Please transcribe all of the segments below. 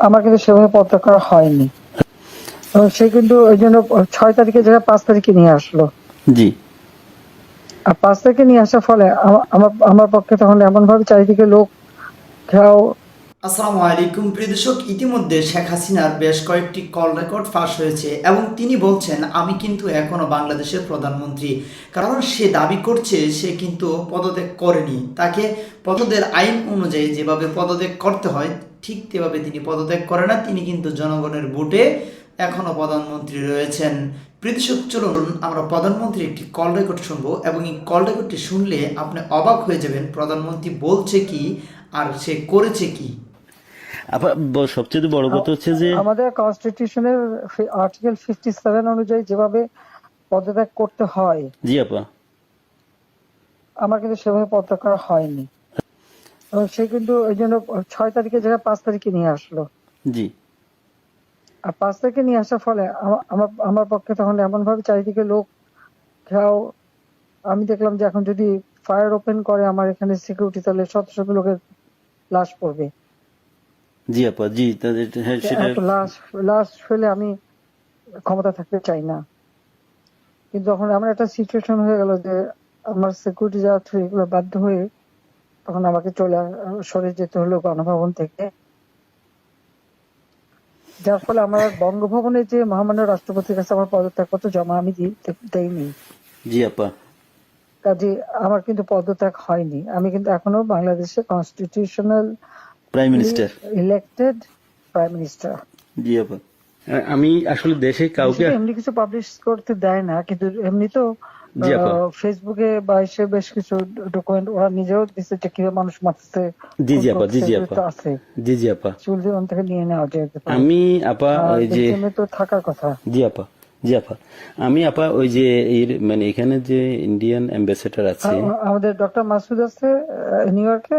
আমার কিন্তু সেভাবে পদ করা হয়নি। সে কিন্তু ওই জন্য ছয় তারিখে যেটা পাঁচ তারিখে নিয়ে আসলো। জি। আর পাঁচ তারিখে নিয়ে আসার ফলে আমা- আমার আমার পক্ষে তখন এমন ভাবে চারিদিকে লোক ঘেরাও আসসালামু আলাইকুম, প্রিয় দর্শক। ইতিমধ্যে শেখ হাসিনার বেশ কয়েকটি কল রেকর্ড ফাঁস হয়েছে এবং তিনি বলছেন, আমি কিন্তু এখনও বাংলাদেশের প্রধানমন্ত্রী। কারণ সে দাবি করছে, সে কিন্তু পদত্যাগ করেনি। তাকে পদত্যাগের আইন অনুযায়ী যেভাবে পদত্যাগ করতে হয়, ঠিক তেভাবে তিনি পদত্যাগ করে না। তিনি কিন্তু জনগণের ভোটে এখনও প্রধানমন্ত্রী রয়েছেন। প্রিয় দর্শক, চলুন, আমরা প্রধানমন্ত্রীর একটি কল রেকর্ড শুনব এবং এই কল রেকর্ডটি শুনলে আপনি অবাক হয়ে যাবেন, প্রধানমন্ত্রী বলছে কি আর সে করেছে কি। সবচেয়ে বড় কথা হচ্ছে যে আমাদের কনস্টিটিউশনের আর্টিকেল ফিফটি সেভেন অনুযায়ী যেভাবে পদত্যাগ করতে হয় জি আপা। আমার কিন্তু সেভাবে পদত্যাগ করা হয়নি। এবং সে কিন্তু ওই জন্য ছয় তারিখে জায়গায় পাঁচ তারিখে নিয়ে আসলো। জি। আর পাঁচ তারিখে নিয়ে আসার ফলে আমার আমার পক্ষে তখন এমন ভাবে চারিদিকে লোক ঘেরাও আমি দেখলাম যে এখন যদি ফায়ার ওপেন করে আমার এখানে সিকিউরিটি তাহলে শত শত লোকের লাশ পড়বে। জি আপা জি তাদের হ্যাঁ ফেলে আমি ক্ষমতা থাকতে চাই না। কিন্তু তখন এমন একটা সিচুয়েশন হয়ে গেল যে আমার সিকিউরিটি যাওয়া থ্রু এগুলো বাধ্য হয়ে তখন আমাকে চলে সরে যেতে হলো গণভবন থেকে। যার ফলে আমার বঙ্গভবনে যে মহামান্য রাষ্ট্রপতির কাছে আমার পদত্যাগপত্র জমা আমি দেইনি। জি আপা। কাজে আমার কিন্তু পদত্যাগ হয়নি। আমি কিন্তু এখনও বাংলাদেশের constitutional prime minister elected prime minister জি আপা। আমি আসলে দেশে কাউকে এমনি কিছু পাবলিশ করতে দেয় না কিন্তু এমনি তো আপা। ফেসবুকে বা এসে বেশ কিছু ডকুমেন্ট ওরা নিজেও দিচ্ছে যে কীভাবে মানুষ মারতেছে জি জি আপা জি জি আপা। আছে। জি জি আপা। থেকে নিয়ে নেওয়া পারে। আমি আপা ওই যে তো থাকার কথা। জি আপা জি আপা। আমি আপা ওই যে এর মানে এখানে যে ইন্ডিয়ান অ্যাম্বাসেডার আছে আমাদের ডক্টর মাসুদ আছে আহ, নিউ ইয়র্কে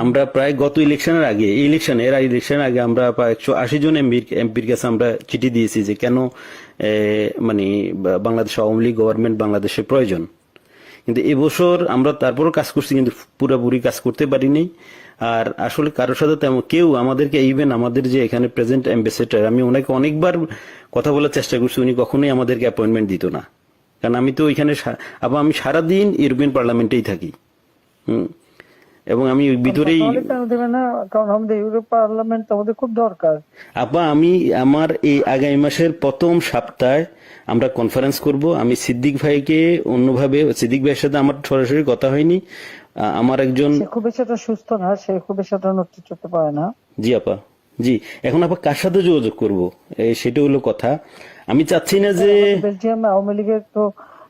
আমরা প্রায় গত ইলেকশনের আগে ইলেকশন এর ইলেকশনের আগে আমরা প্রায় একশো আশি জন এমপির এমপির কাছে আমরা চিঠি দিয়েছি যে কেন মানে বাংলাদেশ আওয়ামী লীগ গভর্নমেন্ট বাংলাদেশের প্রয়োজন। কিন্তু এবছর আমরা তারপরও কাজ করছি, কিন্তু পুরোপুরি কাজ করতে পারিনি। আর আসলে কারোর সাথে তেমন কেউ আমাদেরকে ইভেন আমাদের যে এখানে প্রেজেন্ট অ্যাম্বাসেডার আমি ওনাকে অনেকবার কথা বলার চেষ্টা করছি, উনি কখনোই আমাদেরকে অ্যাপয়েন্টমেন্ট দিত না। কারণ আমি তো ওইখানে আবার আমি সারাদিন ইউরোপিয়ান পার্লামেন্টেই থাকি। হুম? এবং আমি ভিতরেই তাহলে কেন দেবে না? কারণ আমাদের ইউরোপ পার্লামেন্ট আমাদের খুব দরকার। আপা আমি আমার এই আগামী মাসের প্রথম সপ্তাহে আমরা কনফারেন্স করব। আমি সিদ্দিক ভাইকে অন্যভাবে সিদ্দিক ভাইয়ের সাথে আমার সরাসরি কথা হয়নি। আমার একজন খুব বেশি সুস্থ না সে খুব বেশি নড়তে চড়তে পারে না। জি আপা। জি এখন আপা কার সাথে যোগাযোগ করব? সেটা হলো কথা। আমি চাচ্ছি না যে বেলজিয়াম আওয়ামী লীগের তো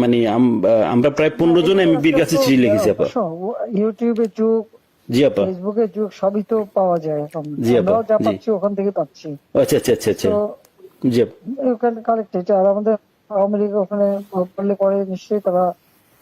মানে আমরা প্রায় পনেরো জন এমপির কাছে চিঠি লিখেছি আপা। ইউটিউবে যুগ জি আপা। ফেসবুকে যুগ সবই তো পাওয়া যায় এখন। আমরাও যা পাচ্ছি ওখান থেকে পাচ্ছি। আচ্ছা আচ্ছা আচ্ছা আচ্ছা। জি। ওখানে কালেক্টেড আর আমাদের আওয়ামী লীগ ওখানে করলে পরে নিশ্চয়ই তারা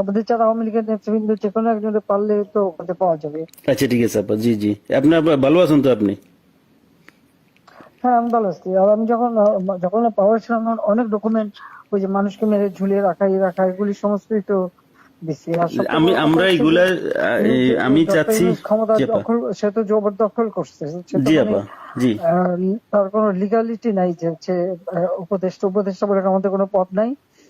আমাদের আওয়ামী লীগের নেতৃবৃন্দ যে কোনো পারলে তো ওখানে পাওয়া যাবে। আচ্ছা ঠিক আছে আপা জি জি। আপনি ভালো আছেন তো আপনি? হ্যাঁ আমি ভালো আছি। আর আমি যখন যখন পাওয়ার ছিলাম অনেক ডকুমেন্ট ওই যে মানুষকে মেরে ঝুলিয়ে রাখা এই রাখা এগুলি সমস্তই তো আমি আমরা এগুলা আমি চাচ্ছি ক্ষমতা দখল সে তো জবরদখল করছে। জি মানে, আপা জি। তার কোনো লিগালিটি নাই যে উপদেষ্টা উপদেষ্টা বলে আমাদের কোনো পথ নাই।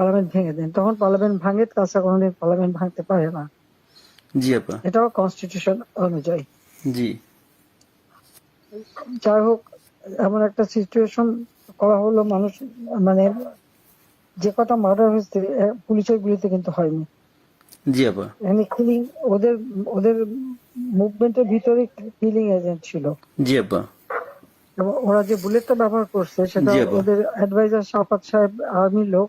পার্লামেন্ট ভেঙে দেন তখন পার্লামেন্ট ভাঙে তাছাড়া কোনোদিন পার্লামেন্ট ভাঙতে পারে না। জি আপা। এটাও কনস্টিটিউশন অনুযায়ী। জি। যাই হোক এমন একটা সিচুয়েশন করা হলো মানুষ মানে যে কটা মার্ডার হয়েছে পুলিশের গুলিতে কিন্তু হয়নি। জি আপা। এমনি কিলিং ওদের ওদের মুভমেন্টের ভিতরে কিলিং এজেন্ট ছিল। জি আপা। ওরা যে বুলেটটা ব্যবহার করছে সেটা ওদের অ্যাডভাইজার শাফাত সাহেব আর্মির লোক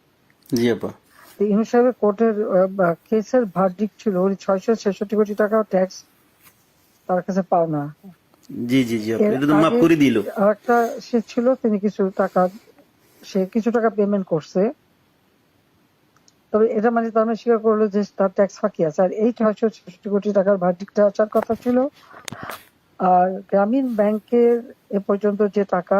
জি আপা। সাহেবের কোর্টের কেসের ভার্ডিক ছিল ওই ছয়শো ছেষট্টি কোটি টাকা ট্যাক্স তার কাছে জি জি জি আপা। এটা তো মাফ করে দিল। সে ছিল তিনি কিছু টাকা সে কিছু টাকা পেমেন্ট করছে। তবে এটা মানে তার মানে স্বীকার করল যে তার ট্যাক্স ফাঁকি আছে। আর এই ছয়শো ছেষট্টি কোটি টাকার ভার্ডিকটা আসার কথা ছিল। আর গ্রামীণ ব্যাংকের এ পর্যন্ত যে টাকা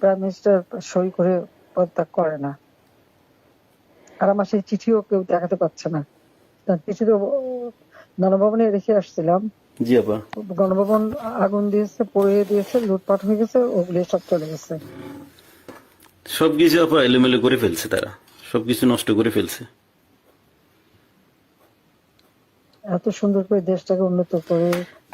প্রাইম মিনিস্টার সই করে পদত্যাগ করে না। আর আমার সেই চিঠিও কেউ দেখাতে পারছে না। তার চিঠি তো গণভবনে রেখে আসছিলাম। জি আপা। গণভবন আগুন দিয়েছে পড়িয়ে দিয়েছে লুটপাট হয়ে গেছে ওগুলি সব চলে গেছে। সবকিছু আপা এলোমেলো করে ফেলছে তারা। সবকিছু নষ্ট করে ফেলছে। এত সুন্দর করে দেশটাকে উন্নত করে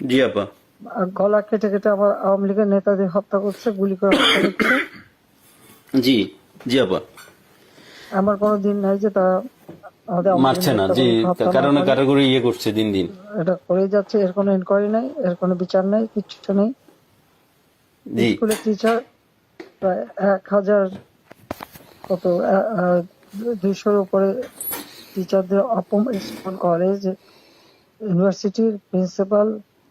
জি আপা। গলা কেটে কেটে আমার আওয়ামী লীগের নেতাদের হত্যা করছে গুলি করে হত্যা করছে। জি জি আপা। আমার কোনো দিন নাই যে আমাদের মারছে না জি কারণ করে। কারও। করে ইয়ে করছে দিন দিন। এটা করে যাচ্ছে এর কোনো ইনকোয়ারি নাই এর কোনো বিচার নাই কিচ্ছু নেই। জি। স্কুলের টিচার প্রায় এক হাজার কত দুইশোর উপরে টিচারদের অপমান স্কুল কলেজ ইউনিভার্সিটির প্রিন্সিপাল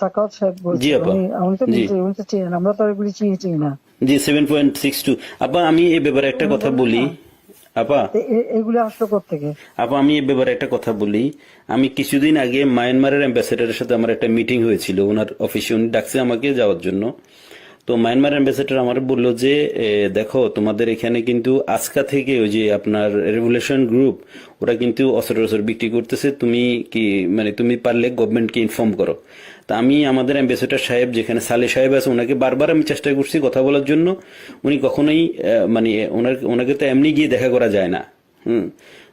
সাকাত সাহেব। উনি তো। উনি তো চেনেন আমরা তো এগুলি চিনি চিনি না। জি সেভেন পয়েন্ট সিক্স টু আপা আমি এ ব্যাপারে একটা কথা বলি। আপা। এগুলি আসলো থেকে আপা আমি এ ব্যাপারে একটা কথা বলি। আমি কিছুদিন আগে মায়ানমারের অ্যাম্বাসেডারের সাথে আমার একটা মিটিং হয়েছিল। ওনার অফিসে উনি ডাকছে আমাকে যাওয়ার জন্য। তো মায়ানমার অ্যাম্বাসেডার আমার বলল যে দেখো তোমাদের এখানে কিন্তু আজকা থেকে ওই যে আপনার রেভুলেশন গ্রুপ ওরা কিন্তু অসর অসর বিক্রি করতেছে। তুমি কি মানে তুমি পারলে গভর্নমেন্টকে ইনফর্ম করো। তা আমি আমাদের অ্যাম্বাসেডার সাহেব, যেখানে সালে সাহেব আছে, ওনাকে বারবার আমি চেষ্টা করছি কথা বলার জন্য। উনি কখনোই মানে ওনার, ওনাকে তো এমনি গিয়ে দেখা করা যায় না। হুম।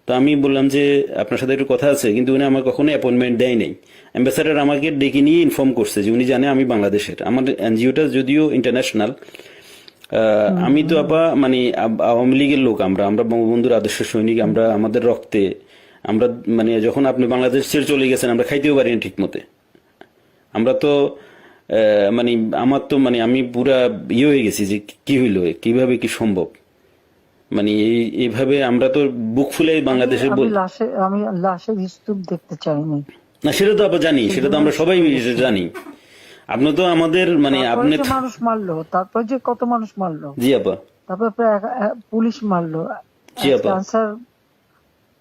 তো আমি বললাম যে, আপনার সাথে একটু কথা আছে, কিন্তু উনি আমার কখনো অ্যাপয়েন্টমেন্ট দেয় নাই। অ্যাম্বাসাডার আমাকে ডেকে নিয়ে ইনফর্ম করছে যে, উনি জানে আমি বাংলাদেশের। আমার এনজিওটা যদিও ইন্টারন্যাশনাল আমি তো আপা মানে আওয়ামী লীগের লোক আমরা আমরা বঙ্গবন্ধুর আদর্শ সৈনিক, আমরা আমাদের রক্তে, আমরা মানে যখন আপনি বাংলাদেশ ছেড়ে চলে গেছেন, আমরা খাইতেও পারি না ঠিক মতে আমরা তো মানে আমার তো মানে আমি পুরা ইয়ে হয়ে গেছি যে কি হইল কীভাবে কি সম্ভব? মানে এই এইভাবে আমরা তো বুক ফুলে বাংলাদেশে আমি লাশের স্তূপ দেখতে চাইনি। না সেটা তো আমরা জানি সেটা তো আমরা সবাই জানি। আপনি তো আমাদের মানে আপনি মানুষ মারলো তারপর যে কত মানুষ মারলো? জি আপা। তারপর পুলিশ মারলো। জি আপা। আনসার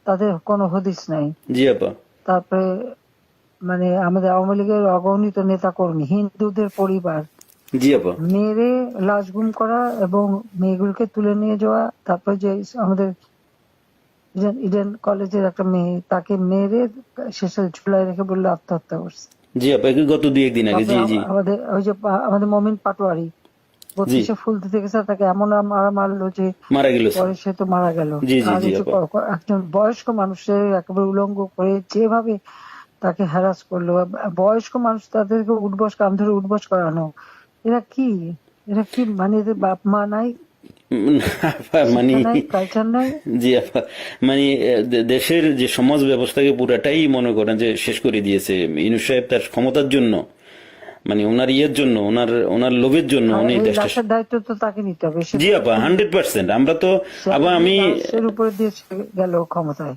তাদের কোনো হদিস নাই। জি আপা। তারপরে মানে আমাদের আওয়ামী লীগের অগণিত নেতা কর্মী হিন্দুদের পরিবার। মেরে লাশ গুম করা এবং মেয়েগুলোকে তুলে নিয়ে যাওয়া তারপর যে আমাদের ইডেন ইডেন কলেজের একটা মেয়ে তাকে মেরে শেষে ঝুলাই রেখে বলল আত্মহত্যা করছে। জি আপা গত দুই একদিন আগে জি জি। আমাদের ওই যে আমাদের মমিন পাটোয়ারি বত্রিশে ফুল দিতে গেছে তাকে এমন মারা মারলো যে মারা গেল পরে সে তো মারা গেল। একজন বয়স্ক মানুষের একেবারে উলঙ্গ করে যেভাবে তাকে হ্যারাস করল। বয়স্ক মানুষ তাদেরকে উঠবস কাম ধরে উঠবস করানো। এরা কি? এরা কি মানে এদের বাপ মা নাই? মানে জি আপা। মানে দেশের যে সমাজ ব্যবস্থাকে পুরাটাই মনে করেন যে শেষ করে দিয়েছে। ইনুস সাহেব তার ক্ষমতার জন্য মানে ওনার ইয়ের জন্য ওনার ওনার লোভের জন্য উনি দেশটা দায়িত্ব তো তাকে নিতে হবে। জি আপা হান্ড্রেড পার্সেন্ট আমরা তো আবার আমি উপরে দিয়ে গেল ক্ষমতায়।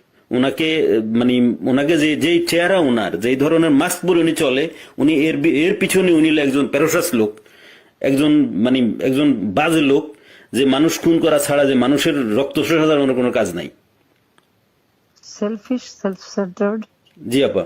ওনাকে মানে ওনাকে যে যেই চেহারা ওনার যেই ধরনের মাস্ক পরে উনি চলে উনি এর এর পিছনে উনি একজন প্যারোসাস লোক একজন মানে একজন বাজে লোক যে মানুষ খুন করা ছাড়া যে মানুষের রক্ত শোষা অন্য কোনো কাজ নাই। সেলফিশ সেলফ সেন্টার্ড জি আপা।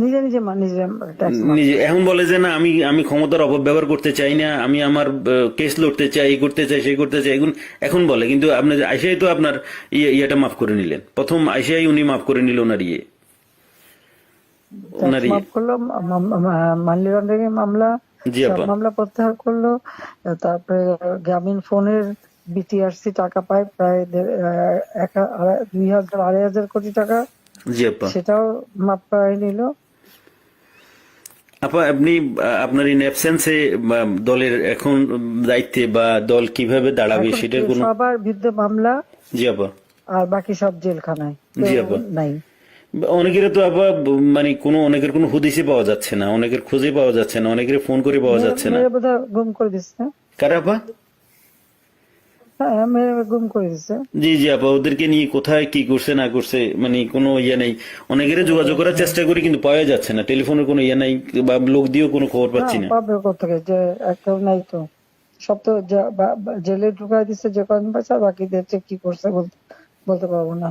নিজে নিজে নিজে নিজে এখন বলে যে না আমি আমি ক্ষমতার অপব্যবহার করতে চাই না আমি আমার কেস লড়তে চাই এই করতে চাই সেই করতে চাই এখন এখন বলে। কিন্তু আপনি আইসাই তো আপনার ইয়ে ইয়েটা মাফ করে নিলেন। প্রথম আইসাই উনি মাফ করে নিল ওনার ইয়ে। ওনার ইয়ে। মাফ করল মানি লন্ডারিং মামলা মামলা প্রত্যাহার করল তারপরে গ্রামীণ ফোনের বিটিআরসি টাকা পায় প্রায় দুই হাজার আড়াই হাজার কোটি টাকা। সেটাও মাপ নিল। আপা আপনি আপনার ইন অ্যাবসেন্সে দলের এখন দায়িত্বে বা দল কীভাবে দাঁড়াবে সেটার কোনো সবার বিরুদ্ধে মামলা। জি আপা। আর বাকি সব জেলখানায়। জি, আপা। নাই। অনেকের তো আপা ব- মানে কোনো অনেকের কোনো হুদিসে পাওয়া যাচ্ছে না অনেকের খুঁজে পাওয়া যাচ্ছে না অনেকের ফোন করে পাওয়া যাচ্ছে না। গুম করে দিচ্ছে। কারা আপা? হ্যাঁ মেরে গুম করে দিচ্ছে জি জি আপা ওদেরকে নিয়ে কোথায় কি করছে না করছে মানে কোনো ইয়ে নেই। অনেকের যোগাযোগ করার চেষ্টা করি কিন্তু পাওয়া যাচ্ছে না। টেলিফোনের কোনো ইয়ে নাই বা লোক দিয়েও কোনো খবর পাচ্ছি না হ্যাঁ, পাবে যে একটা নাই তো। সব তো জেলে ঢুকাই দিচ্ছে যে কদিন পাচ্ছে বাকিদের কি করছে বলতে বলতে পারব না।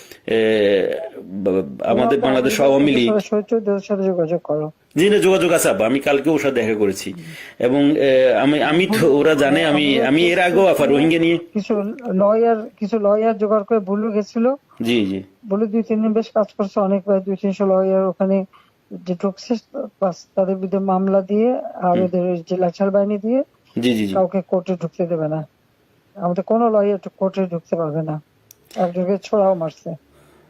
আমাদের বাংলাদেশ আওয়ামী লীগ। সাথে যোগাযোগ করো। জি না যোগাযোগ আছে আমি কালকে ওর সাথে দেখা করেছি। এবং আমি আমি তো ওরা জানে আমি আমি এর আগেও আপা রোহিঙ্গা নিয়ে। কিছু লয়ার কিছু লয়ার জোগাড় করে বুলু গেছিল। জি জি। বলে দুই তিন দিন বেশ কাজ করছে। অনেক প্রায় দুই তিনশো লয়ার ওখানে যে ঢুকছে তাদের বিরুদ্ধে মামলা দিয়ে আর ওদের যে লাচার বাহিনী দিয়ে জি জি জি। কাউকে কোর্টে ঢুকতে দেবে না। আমাদের কোনো লয়ার কোর্টে ঢুকতে পারবে না। একজনকে ছোড়াও মারছে।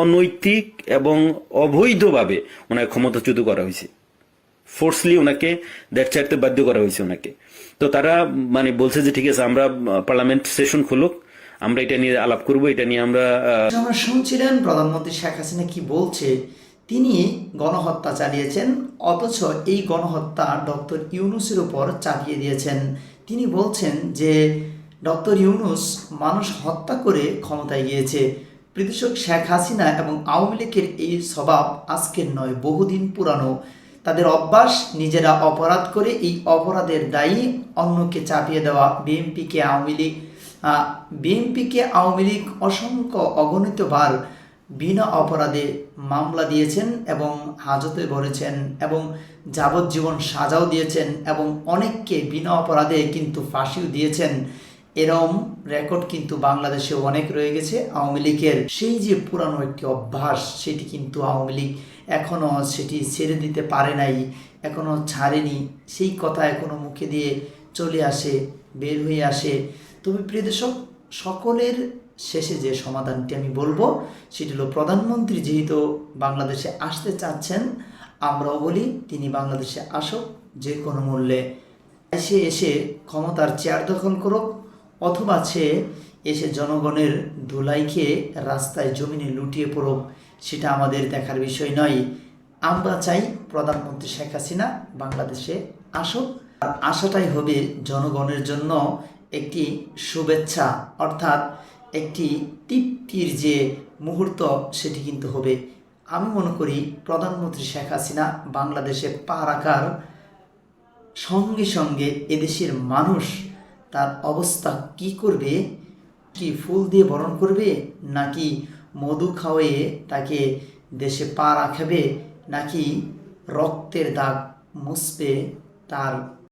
অনৈতিক এবং অবৈধভাবে ওনাকে ক্ষমতাচ্যুত করা হয়েছে। ফোর্সলি ওনাকে দেশ ছাড়তে বাধ্য করা হয়েছে ওনাকে। তো তারা মানে বলছে যে, ঠিক আছে, আমরা, পার্লামেন্ট সেশন খুলুক, আমরা এটা নিয়ে আলাপ করব, এটা নিয়ে আমরা আমরা শুনছিলেন, প্রধানমন্ত্রী শেখ হাসিনা কি বলছে, তিনি গণহত্যা চালিয়েছেন, অথচ এই গণহত্যা ডক্টর ইউনুসের উপর চাপিয়ে দিয়েছেন। তিনি বলছেন যে ডক্টর ইউনুস মানুষ হত্যা করে ক্ষমতায় গিয়েছে। প্রতিশোধ শেখ হাসিনা এবং আওয়ামী লীগের এই স্বভাব আজকের নয়, বহুদিন পুরানো। তাদের অভ্যাস, নিজেরা অপরাধ করে এই অপরাধের দায়ী অন্যকে চাপিয়ে দেওয়া। বিএনপিকে আওয়ামী লীগ বিএনপিকে আওয়ামী লীগ অসংখ্য অগণিতবার বিনা অপরাধে মামলা দিয়েছেন এবং হাজতে ভরেছেন এবং যাবজ্জীবন সাজাও দিয়েছেন এবং অনেককে বিনা অপরাধে কিন্তু ফাঁসিও দিয়েছেন। এরম রেকর্ড কিন্তু বাংলাদেশে অনেক রয়ে গেছে। আওয়ামী লীগের সেই যে পুরানো একটি অভ্যাস, সেটি কিন্তু আওয়ামী লীগ এখনও সেটি ছেড়ে দিতে পারে নাই এখনও ছাড়েনি। সেই কথা এখনও মুখে দিয়ে চলে আসে, বের হয়ে আসে। তবে প্রিয় দর্শক, সকলের শেষে যে সমাধানটি আমি বলব, সেটি হলো প্রধানমন্ত্রী যেহেতু বাংলাদেশে আসতে চাচ্ছেন, আমরাও বলি তিনি বাংলাদেশে আসুক, যে কোনো মূল্যে। এসে এসে ক্ষমতার চেয়ার দখল করুক অথবা সে এসে জনগণের ধুলাই খেয়ে রাস্তায় জমিনে লুটিয়ে পড়ুক, সেটা আমাদের দেখার বিষয় নয়। আমরা চাই প্রধানমন্ত্রী শেখ হাসিনা বাংলাদেশে আসুক। আর আশাটাই হবে জনগণের জন্য একটি শুভেচ্ছা, অর্থাৎ একটি তৃপ্তির যে মুহূর্ত, সেটি কিন্তু হবে। আমি মনে করি প্রধানমন্ত্রী শেখ হাসিনা বাংলাদেশে পা রাখার সঙ্গে সঙ্গে এদেশের মানুষ তার অবস্থা কি করবে? কি ফুল দিয়ে বরণ করবে? নাকি মধু খাওয়িয়ে তাকে দেশে পা রাখাবে? নাকি রক্তের দাগ মুছবে তার